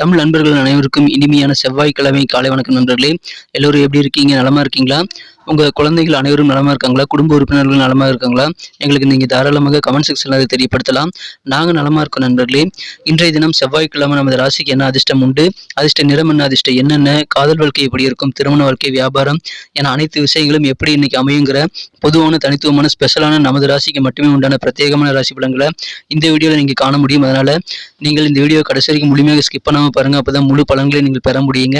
தமிழ் நண்பர்கள் அனைவருக்கும் இனிமையான செவ்வாய்க்கிழமை காலை வணக்கம் நண்பர்களே. எல்லோரும் எப்படி இருக்கீங்க? நலமா இருக்கீங்களா? உங்க குழந்தைகள் அனைவரும் நலமா இருக்காங்களா? குடும்ப உறுப்பினர்கள் நலமா இருக்காங்களா? எங்களுக்கு நீங்க தாராளமாக கமெண்ட் செக்ஷனில் அதை தெரியப்படுத்தலாம். நாங்க நலமா இருக்கோம் நண்பர்களே. இன்றைய தினம் செவ்வாய்க்கிழமை நமது ராசிக்கு என்ன அதிர்ஷ்டம் உண்டு? அதிர்ஷ்ட நிறம் என்ன? அதிர்ஷ்டம் என்னென்ன காதல் வாழ்க்கை எப்படி இருக்கும்? திருமண வாழ்க்கை வியாபாரம்? என அனைத்து விஷயங்களும் எப்படி இன்னைக்கு அமையுங்கிற பொதுவான தனித்துவமான ஸ்பெஷலான நமது ராசிக்கு மட்டுமே உண்டான பிரத்யேகமான ராசி பலன்களை இந்த வீடியோவில் நீங்கள் காண முடியும். அதனால நீங்கள் இந்த வீடியோ கடைசி வரைக்கும் முழுமையாக ஸ்கிப் பண்ணாமல் பாருங்க அப்பதான் முழு பலன்களை நீங்கள் பெற முடியுங்க.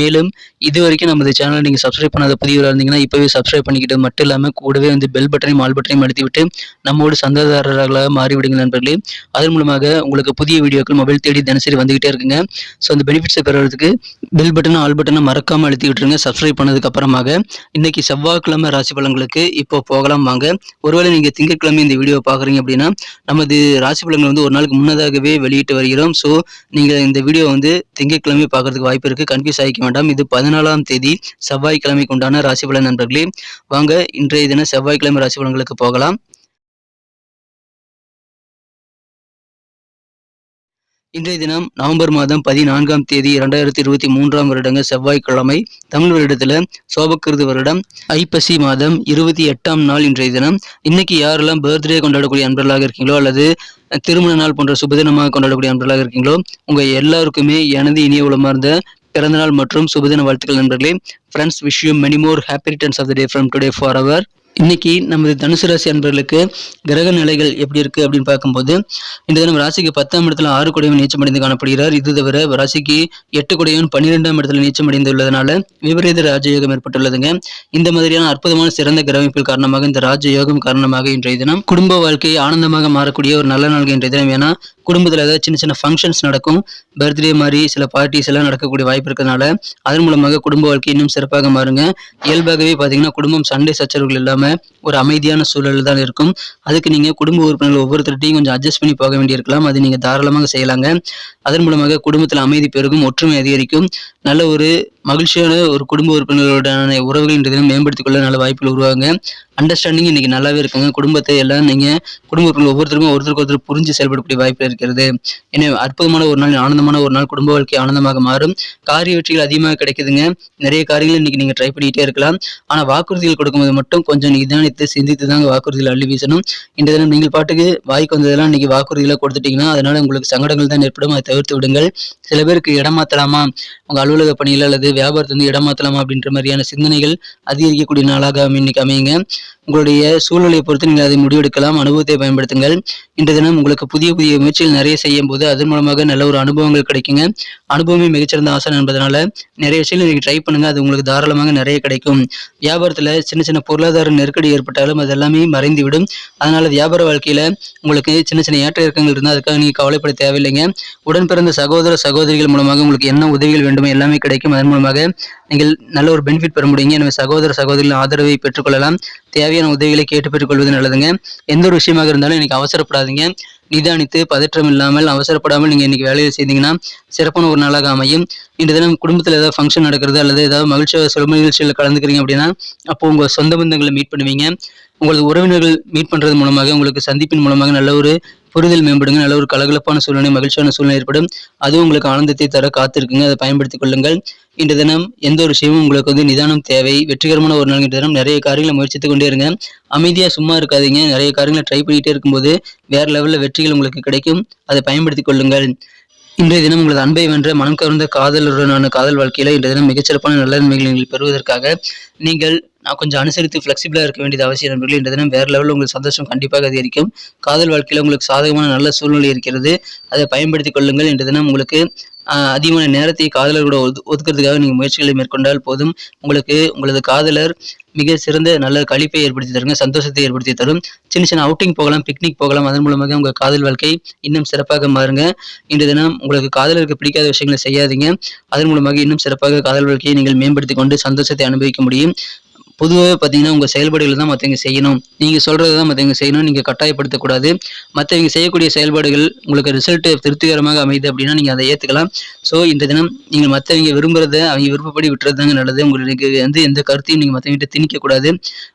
மேலும் இது வரைக்கும் நமது சேனலை நீங்கள் சப்ஸ்கிரைப் பண்ணாத புதியவராக இருந்தீங்கன்னா இப்போவே சப்ஸ்கிரைப் பண்ணிக்கிட்டு மட்டும் இல்லாமல் கூடவே வந்து பெல் பட்டனையும் ஆல் பட்டனையும் அழுத்தி விட்டு நம்மோடு சந்தாதாரர்களாக மாறிவிடுங்க நண்பர்களே. அதன் மூலமாக உங்களுக்கு புதிய வீடியோக்கள் மொபைல் தேடி தினசரி வந்துகிட்டே இருக்குங்க. ஸோ அந்த பெனிஃபிட்ஸை பெறுறதுக்கு பெல் பட்டனை ஆல் பட்டனை மறக்காமல் அழுத்தி விட்டுருங்க சப்ஸ்கிரைப் பண்ணதுக்கு அப்புறமாக இன்னைக்கு செவ்வாய்க்கிழமை ராசி பலன்களுக்கு இப்போ போகலாம் வாங்க. ஒருவேளை நீங்கள் திங்கட்கிழமை இந்த வீடியோ பார்க்குறீங்க அப்படின்னா நமது ராசி பலன்கள் வந்து ஒரு நாளுக்கு முன்னதாகவே வெளியிட்டு வருகிறோம். ஸோ நீங்கள் இந்த வீடியோ வந்து திங்கட்கிழமை பார்க்கறதுக்கு வாய்ப்பு இருக்குது கன்ஃபியூஸ் ஆகிக்க வேண்டாம். இது பதினாலாம் தேதி செவ்வாய்க்கிழமைக்கு உண்டான ராசி பலன் நண்பர்களே. வாங்க இன்றைய தினம் செவ்வாய்க்கிழமை ராசி பலன்களுக்கு போகலாம். இன்றைய தினம் நவம்பர் மாதம் பதினான்காம் தேதி இரண்டாயிரத்தி இருபத்தி மூன்றாம் வருடங்க செவ்வாய்க்கிழமை தமிழ் வருடத்துல சோபக்கிருது வருடம் ஐப்பசி மாதம் இருபத்தி எட்டாம் நாள் இன்றைய தினம். இன்னைக்கு யாரெல்லாம் பர்த்டே கொண்டாடக்கூடிய அன்பர்களாக இருக்கீங்களோ அல்லது திருமண நாள் போன்ற சுபதினமாக கொண்டாடக்கூடிய அன்பர்களாக இருக்கீங்களோ உங்க எல்லாருக்குமே எனது இனிய உளமார்ந்த பிறந்தநாள் மற்றும் சுபதின வாழ்த்துக்கள் நண்பர்களே. Friends wish you many more happy returns of the day from today for our இன்னைக்கு நமது தனுசு ராசி அன்பர்களுக்கு கிரக நிலைகள் எப்படி இருக்கு அப்படின்னு பார்க்கும்போது இந்த தினம் ராசிக்கு பத்தாம் இடத்துல ஆறு குடையவன் நீச்சமடைந்து காணப்படுகிறார். இது தவிர ராசிக்கு எட்டு குடையவன் பன்னிரெண்டாம் இடத்துல நீச்சமடைந்து உள்ளதனால விபரீத ராஜயோகம் ஏற்பட்டுள்ளதுங்க. இந்த மாதிரியான அற்புதமான சிறந்த கிரகமைப்பில் காரணமாக இந்த ராஜயோகம் காரணமாக இன்றைய தினம் குடும்ப வாழ்க்கையை ஆனந்தமாக மாறக்கூடிய ஒரு நல்ல நாள் இன்றைய தினம். ஏன்னா குடும்பத்தில் ஏதாவது சின்ன சின்ன ஃபங்க்ஷன்ஸ் நடக்கும். பர்த்டே மாதிரி சில பார்ட்டிஸ் எல்லாம் நடக்கக்கூடிய வாய்ப்பு இருக்கிறதுனால அதன் மூலமாக குடும்ப வாழ்க்கை இன்னும் சிறப்பாக மாறுங்க. இயல்பாகவே பார்த்தீங்கன்னா குடும்பம் சண்டை சச்சரவுகள் இல்லாமல் ஒரு அமைதியான சூழல் தான் இருக்கும். அதுக்கு நீங்கள் குடும்ப உறுப்பினர்கள் ஒவ்வொருத்தர்ட்டையும் கொஞ்சம் அட்ஜஸ்ட் பண்ணி போக வேண்டியிருக்கலாம். அது நீங்கள் தாராளமாக செய்யலாங்க. அதன் மூலமாக குடும்பத்தில் அமைதி பெருகும் ஒற்றுமை அதிகரிக்கும். நல்ல ஒரு மகிழ்ச்சியான ஒரு குடும்ப உறுப்பினர்களுடனான உறவுகள் தினம் மேம்படுத்திக் கொள்ள நல்ல வாய்ப்புகள் உருவாங்க அண்டர்ஸ்டாண்டிங் இன்னைக்கு நல்லாவே இருக்குங்க. குடும்பத்தை எல்லாம் நீங்க குடும்ப உறுப்பினர் ஒவ்வொருத்தருக்கும் ஒருத்தருக்கு ஒருத்தர் புரிஞ்சு செயல்படக்கூடிய வாய்ப்பு இருக்கிறது. எனவே அற்புதமான ஒரு நாள் ஆனந்தமான ஒரு நாள் குடும்ப வாழ்க்கை ஆனந்தமாக மாறும். காரிய வெற்றிகள் அதிகமாக கிடைக்குதுங்க. நிறைய காரியங்கள் இன்னைக்கு நீங்க ட்ரை பண்ணிக்கிட்டே இருக்கலாம். ஆனா வாக்குறுதிகள் கொடுக்கும்போது மட்டும் கொஞ்சம் நிதானித்து சிந்தித்து தாங்க வாக்குறுதிகள் அள்ளி வீசணும். இந்த தினம் நீங்கள் பாட்டுக்கு வாய்க்கு வந்ததெல்லாம் இன்னைக்கு வாக்குறுதிகளை கொடுத்துட்டீங்கன்னா அதனால உங்களுக்கு சங்கடங்கள் தான் ஏற்படும். அதை தவிர்த்து விடுங்கள். சில பேருக்கு இடம் மாத்தலாமா? உங்க அலுவலக பணியில் அல்லது வியாபாரத்தை வந்து இடம் அப்படின்ற மாதிரியான சிந்தனைகள் அதிகரிக்கக்கூடிய நாளாக இன்னைக்கு அமையுங்க. உங்களுடைய சூழ்நிலையை பொறுத்து நீங்கள் அதை முடிவெடுக்கலாம். அனுபவத்தை பயன்படுத்துங்கள். இன்றைய தினம் உங்களுக்கு புதிய புதிய முயற்சிகள் நிறைய செய்யும் போது அதன் மூலமாக நல்ல ஒரு அனுபவங்கள் கிடைக்குங்க. அனுபவமே மிகச்சிறந்த ஆசனம் என்பதனால நிறைய விஷயங்கள் நீங்கள் ட்ரை பண்ணுங்க. அது உங்களுக்கு தாராளமாக நிறைய கிடைக்கும். வியாபாரத்தில் சின்ன சின்ன பொருளாதார நெருக்கடி ஏற்பட்டாலும் அது எல்லாமே மறைந்துவிடும். அதனால வியாபார வாழ்க்கையில உங்களுக்கு சின்ன சின்ன ஏற்ற இறக்கங்கள் இருந்தால் அதுக்காக நீங்கள் கவலைப்பட தேவையில்லைங்க. உடன் பிறந்த சகோதர சகோதரிகள் மூலமாக உங்களுக்கு என்ன உதவிகள் வேண்டுமோ எல்லாமே கிடைக்கும். அதன் மூலமாக நீங்கள் நல்ல ஒரு பெனிஃபிட் பெற முடியுங்க. எனவே சகோதர சகோதரிகளின் ஆதரவை பெற்றுக்கொள்ளலாம். தேவையான உதவிகளை கேட்டு பெற்றுக்கொள்வது நல்லதுங்க. எந்த ஒரு விஷயமாக இருந்தாலும் இன்னைக்கு அவசரப்படாதீங்க. நிதானித்து பதற்றம் இல்லாமல் அவசரப்படாமல் நீங்கள் இன்னைக்கு வேலையை செய்தீங்கன்னா சிறப்பான ஒரு நாளாக அமையும். இன்று தினம் குடும்பத்தில் ஏதாவது ஃபங்க்ஷன் நடக்கிறது அல்லது ஏதாவது மகிழ்ச்சியாக சொல்ல நிகழ்ச்சியில் கலந்துக்கிறீங்க அப்படின்னா அப்போ உங்கள் சொந்த பந்தங்களை மீட் பண்ணுவீங்க. உங்களது உறவினர்கள் மீட் பண்ணுறது மூலமாக உங்களுக்கு சந்திப்பின் மூலமாக நல்ல ஒரு புரிதல் மேம்படுங்க. நல்ல ஒரு கலகலப்பான சூழ்நிலை மகிழ்ச்சியான சூழ்நிலை ஏற்படும். அதுவும் உங்களுக்கு ஆனந்தத்தை தர காத்திருக்குங்க. அதை பயன்படுத்திக் கொள்ளுங்கள். இன்று தினம் எந்த ஒரு விஷயமும் உங்களுக்கு வந்து நிதானம் தேவை வெற்றிகரமான ஒரு நாள் இன்று தினம் நிறைய காரியங்களை முயற்சித்து கொண்டே இருங்க. அமைதியா சும்மா இருக்காதீங்க. நிறைய காரியங்களை ட்ரை பண்ணிட்டே இருக்கும்போது வேற லெவல்ல வெற்றிகள் உங்களுக்கு கிடைக்கும். அதை பயன்படுத்திக் கொள்ளுங்கள். இன்றைய தினம் உங்களது அன்பை வென்ற மனம் கவர்ந்த காதலுடனான காதல் வாழ்க்கையில இன்றைய தினம் மிகச்சிறப்பான நல்ல நன்மைகளை நீங்கள் பெறுவதற்காக நீங்கள் நான் கொஞ்சம் அனுசரித்து ஃப்ளெக்சிபிளாக இருக்க வேண்டியது அவசியம் நண்பர்களே. இந்த தினம் வேறு லெவலில் உங்களுக்கு சந்தோஷம் கண்டிப்பாக அதிகரிக்கும். காதல் வாழ்க்கையில் உங்களுக்கு சாதகமான நல்ல சூழ்நிலை இருக்கிறது. அதை பயன்படுத்திக் கொள்ளுங்கள். இந்த தினம் உங்களுக்கு அதிகமான நேரத்தை காதலர்களோட ஒது ஒதுக்கிறதுக்காக நீங்கள் முயற்சிகளை மேற்கொண்டால் போதும். உங்களுக்கு உங்களது காதலர் மிக சிறந்த நல்ல கழிப்பை ஏற்படுத்தி தருங்க சந்தோஷத்தை ஏற்படுத்தி தரும். சின்ன சின்ன அவுட்டிங் போகலாம் பிக்னிக் போகலாம். அதன் மூலமாக உங்கள் காதல் வாழ்க்கை இன்னும் சிறப்பாக மாறுங்க. இன்று தினம் உங்களுக்கு காதலருக்கு பிடிக்காத விஷயங்களை செய்யாதீங்க. அதன் மூலமாக இன்னும் சிறப்பாக காதல் வாழ்க்கையை நீங்கள் மேம்படுத்தி கொண்டு சந்தோஷத்தை அனுபவிக்க முடியும். பொதுவாகவே பார்த்தீங்கன்னா உங்கள் செயல்பாடுகள் தான் மற்றவங்க செய்யணும். நீங்கள் சொல்கிறது தான் மற்றவங்க செய்யணும். நீங்கள் கட்டாயப்படுத்தக்கூடாது. மற்றவங்க செய்யக்கூடிய செயல்பாடுகள் உங்களுக்கு ரிசல்ட் திருப்திகரமாக அமையுது அப்படின்னா நீங்கள் அதை ஏற்றுக்கலாம் ஸோ இந்த தினம் நீங்கள் மற்றவங்க விரும்புகிறத அவங்க விருப்பப்படி விட்டுறது தாங்க நல்லது. உங்களுக்கு வந்து எந்த கருத்தையும் நீங்கள் மற்றவங்கிட்ட திணிக்கக்கூடாது.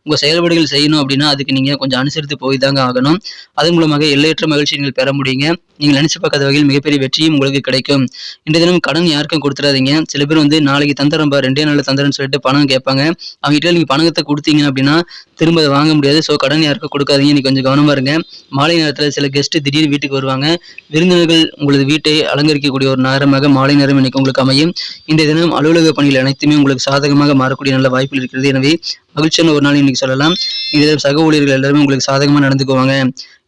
உங்கள் செயல்பாடுகள் செய்யணும் அப்படின்னா அதுக்கு நீங்கள் கொஞ்சம் அனுசரித்து போய் தாங்க ஆகணும். அதன் மூலமாக எல்லையற்ற மகிழ்ச்சி நீங்கள் பெற முடியுங்க. நீங்கள் நினைச்சு பார்க்காத வகையில் மிகப்பெரிய வெற்றியும் உங்களுக்கு கிடைக்கும். இந்த தினம் கடன் யாருக்கும் கொடுத்துடாதீங்க சில பேர் வந்து நாளைக்கு தந்துடுறம்பா ரெண்டே நாளில் தந்துறேன்னு சொல்லிட்டு பணம் கேட்பாங்க. அவங்க நீங்கள் நீங்கள் பணத்தை கொடுத்தீங்க அப்படின்னா திரும்ப அதை வாங்க முடியாது. ஸோ கடன் யாருக்கும் கொடுக்காதீங்க. நீ கொஞ்சம் கவனமா இருங்க. மாலை நேரத்தில் சில கெஸ்ட் திடீர்னு வீட்டுக்கு வருவாங்க. விருந்தினர்கள் உங்களது வீட்டை அலங்கரிக்கக்கூடிய ஒரு நேரமாக மாலை நேரம் இன்னைக்கு உங்களுக்கு அமையும். இந்த தினம் அலுவலக பணிகள் அனைத்துமே உங்களுக்கு சாதகமாக மாறக்கூடிய நல்ல வாய்ப்புகள் இருக்கிறது. எனவே மகிழ்ச்சியான ஒரு நாள் இன்னைக்கு சொல்லலாம். இதில் சக ஊழியர்கள் எல்லாருமே உங்களுக்கு சாதகமாக நடந்துக்குவாங்க.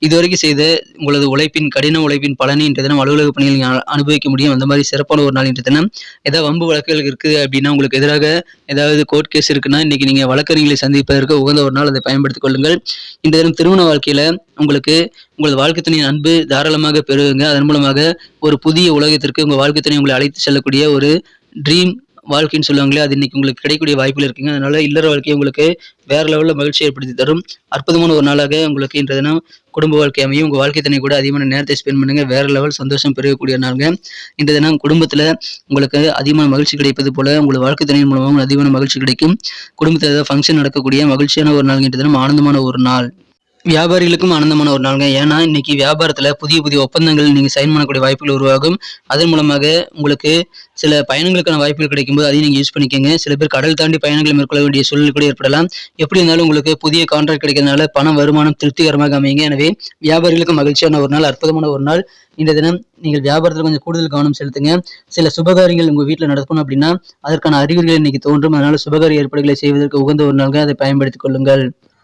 இதுவரைக்கும் செய்த உங்களது உழைப்பின் கடின உழைப்பின் பலனை இன்றைய தினம் அலுவலக பணியில் நீங்கள் அனுபவிக்க முடியும். அந்த மாதிரி சிறப்பான ஒரு நாள் இன்றைய தினம். ஏதாவது வம்பு வழக்குகள் இருக்குது அப்படின்னா உங்களுக்கு எதிராக ஏதாவது கோர்ட் கேஸ் இருக்குன்னா இன்னைக்கு நீங்கள் வழக்கறிஞர்களை சந்திப்பதற்கு உகந்த ஒரு நாள் அதை பயன்படுத்திக் கொள்ளுங்கள். இந்த தினம் திருமண வாழ்க்கையில் உங்களுக்கு உங்களது வாழ்க்கை துணையின் அன்பு தாராளமாக பெறுவீங்க அதன் மூலமாக ஒரு புதிய உலகத்திற்கு உங்கள் வாழ்க்கை துணை உங்களை அழைத்து செல்லக்கூடிய ஒரு ட்ரீம் வாழ்க்கைன்னு சொல்லுவாங்களே அது இன்னைக்கு உங்களுக்கு கிடைக்கக்கூடிய வாய்ப்புகள் இருக்குங்க. அதனால இல்லற வாழ்க்கை உங்களுக்கு வேற லெவலில் மகிழ்ச்சி ஏற்படுத்தி தரும். அற்புதமான ஒரு நாளாக உங்களுக்கு இன்றைய தினம் குடும்ப வாழ்க்கை அமையும். உங்கள் வாழ்க்கை தண்ணி கூட அதிகமான நேரத்தை ஸ்பெண்ட் பண்ணுங்க. வேற லெவல் சந்தோஷம் பெருகக்கூடிய நாளுங்க. இன்றைய தினம் குடும்பத்தில் உங்களுக்கு அதிகமான மகிழ்ச்சி கிடைப்பது போல உங்கள் வாழ்க்கை துணையின் மூலமாக அதிகமான மகிழ்ச்சி கிடைக்கும். குடும்பத்தில் ஏதாவது ஃபங்க்ஷன் நடக்கக்கூடிய மகிழ்ச்சியான ஒரு நாள் இன்றைய தினம். ஆனந்தமான ஒரு நாள். வியாபாரிகளுக்கும் ஆனந்தமான ஒரு நாளுங்க. ஏன்னா இன்னைக்கு வியாபாரத்தில் புதிய புதிய ஒப்பந்தங்கள் நீங்கள் சைன் பண்ணக்கூடிய வாய்ப்புகள் உருவாகும். அதன் மூலமாக உங்களுக்கு சில பயணங்களுக்கான வாய்ப்புகள் கிடைக்கும்போது அதையும் நீங்கள் யூஸ் பண்ணிக்கோங்க. சில பேர் கடல் தாண்டி பயணங்களை மேற்கொள்ள வேண்டிய சூழ்நிலை கூட ஏற்படலாம். எப்படி இருந்தாலும் உங்களுக்கு புதிய கான்ட்ராக்ட் கிடைக்கிறதுனால பண வருமானம் திருப்திகரமாக அமையுங்க. எனவே வியாபாரிகளுக்கு மகிழ்ச்சியான ஒரு நாள் அற்புதமான ஒரு நாள். இந்த தினம் நீங்கள் வியாபாரத்தில் கொஞ்சம் கூடுதல் கவனம் செலுத்துங்க. சில சுபகாரியங்கள் உங்கள் வீட்டில் நடக்கணும் அப்படின்னா அதற்கான அறிகுறிகள் இன்னைக்கு தோன்றும். அதனால் சுபகாரிய ஏற்பாடுகளை செய்வதற்கு உகந்த ஒரு நாள்கள் அதை பயன்படுத்திக் கொள்ளுங்கள்.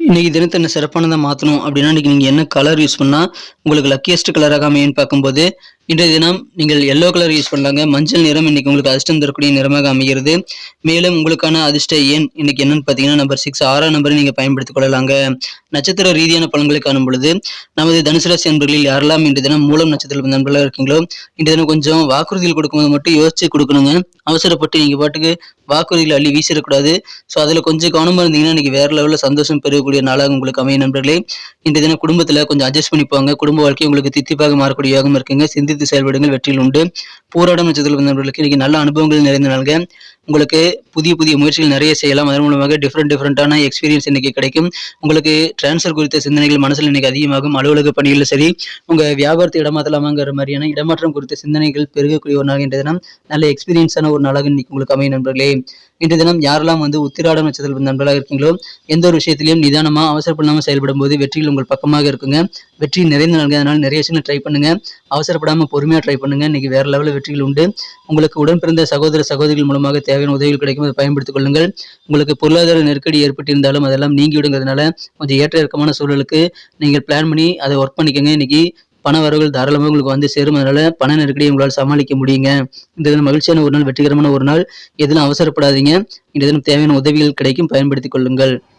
இன்றைக்கி தினத்தை என்ன சிறப்பானதாக மாற்றணும் அப்படின்னா இன்றைக்கி நீங்கள் என்ன கலர் யூஸ் பண்ணால் உங்களுக்கு லக்கியஸ்ட் கலராக அமையன்னு பார்க்கும்போது இன்றைய தினம் நீங்கள் எல்லோ கலர் யூஸ் பண்ணலாங்க. மஞ்சள் நிறம் இன்னைக்கு உங்களுக்கு அதிர்ஷ்டம் தரக்கூடிய நிறமாக அமைகிறது. மேலும் உங்களுக்கான அதிர்ஷ்ட எண் இன்றைக்கி என்னன்னு பார்த்தீங்கன்னா நம்பர் சிக்ஸ் ஆறாம் நம்பரை நீங்கள் பயன்படுத்திக் கொள்ளலாங்க. நட்சத்திர ரீதியான பலன்களை காணும் பொழுது நமது தனுசு ராசி யாரெல்லாம் இன்றைய தினம் மூலம் நட்சத்திர நண்பர்களாக இருக்கீங்களோ இன்றைய தினம் கொஞ்சம் வாக்குறுதிகள் கொடுக்கும்போது மட்டும் யோசிச்சு கொடுக்கணுங்க. அவசரப்பட்டு நீங்கள் பாட்டுக்கு வாக்குறுதிகள் அள்ளி வீசிடக்கூடாது. ஸோ அதில் கொஞ்சம் கவனமாக இருந்தீங்கன்னா இன்னைக்கு வேற லெவலில் சந்தோஷம் இருக்கக்கூடிய நாளாக உங்களுக்கு அமைய நண்பர்களே. இந்த தினம் குடும்பத்தில் கொஞ்சம் அட்ஜஸ்ட் பண்ணிப்பாங்க. குடும்ப வாழ்க்கை உங்களுக்கு தித்திப்பாக மாறக்கூடிய யோகம் இருக்குங்க. சிந்தித்து செயல்படுங்கள். வெற்றியில் உண்டு. போராடம் நட்சத்திரம் நண்பர்களுக்கு இன்னைக்கு நல்ல அனுபவங்கள் நிறைந்த நாளுங்க. உங்களுக்கு புதிய புதிய முயற்சிகள் நிறைய செய்யலாம். அதன் மூலமாக டிஃப்ரெண்ட் டிஃப்ரெண்டான எக்ஸ்பீரியன்ஸ் இன்னைக்கு கிடைக்கும். உங்களுக்கு டிரான்ஸ்ஃபர் குறித்த சிந்தனைகள் மனசில் இன்னைக்கு அதிகமாகும். அலுவலக பணிகளில் சரி உங்க வியாபாரத்தை இடமாற்றலாமாங்கிற மாதிரியான இடமாற்றம் குறித்த சிந்தனைகள் பெருகக்கூடிய ஒரு நாள் இன்றைய தினம். நல்ல எக்ஸ்பீரியன்ஸான ஒரு நாளாக இன்னைக்கு உங்களுக்கு அமைய நண்பர்களே. இன்றைய தினம் யாரெல்லாம் வந்து உத்திராடம் நட்சத்திரம் நண்பர்களாக இருக்கீங்களோ எந்த ஒரு விஷயத்திலையும் நிதானமா அவசரப்படாமல் செயல்படும் போது வெற்றியில் உங்கள் பக்கமாக இருக்குங்க. வெற்றி நிறைந்த நாள்கள் அதனால் நிறைய விஷயங்கள் ட்ரை பண்ணுங்க. அவசரப்படாமல் பொறுமையாக ட்ரை பண்ணுங்க. இன்னைக்கு வேற லெவலில் வெற்றிகள் உண்டு. உங்களுக்கு உடன் பிறந்த சகோதர சகோதரிகள் மூலமாக தேவையான உதவிகள் கிடைக்கும் அதை பயன்படுத்திக் கொள்ளுங்கள். உங்களுக்கு பொருளாதார நெருக்கடி ஏற்பட்டிருந்தாலும் அதெல்லாம் நீங்கி விடுங்கிறதுனால கொஞ்சம் ஏற்ற இறக்கமான சூழலுக்கு நீங்கள் பிளான் பண்ணி அதை ஒர்க் பண்ணிக்கோங்க. இன்னைக்கு பண வரவுகள் தாராளமாக உங்களுக்கு வந்து சேரும். அதனால பண நெருக்கடியை உங்களால் சமாளிக்க முடியுங்க. இந்த தினம் மகிழ்ச்சியான ஒரு நாள் வெற்றிகரமான ஒரு நாள். எதிலும் அவசரப்படாதீங்க. இந்த தினம் தேவையான உதவிகள் கிடைக்கும். பயன்படுத்திக் கொள்ளுங்கள்.